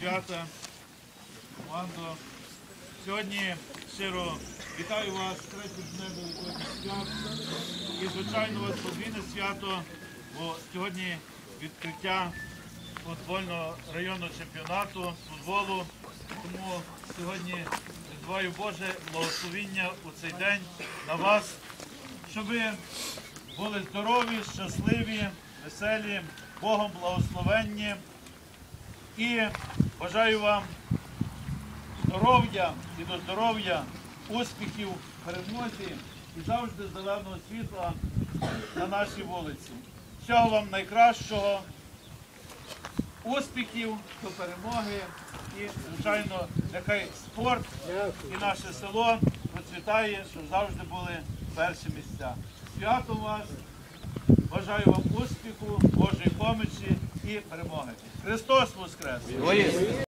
Свята, командо. Сьогодні щиро вітаю вас з третім днем Великодніх свят. І, звичайно, вас подвійне свято, бо сьогодні відкриття футбольного районного чемпіонату футболу. Тому сьогодні відбуваю Боже благословіння у цей день на вас, щоб ви були здорові, щасливі, веселі, Богом благословенні. І бажаю вам здоров'я і до здоров'я, успіхів, перемозі і завжди зеленого світла на нашій вулиці. Всього вам найкращого, успіхів, до перемоги і, звичайно, нехай спорт і наше село процвітає, щоб завжди були перші місця. Свято вас! Бажаю вам успіху, і перемоги. Христос Воскрес!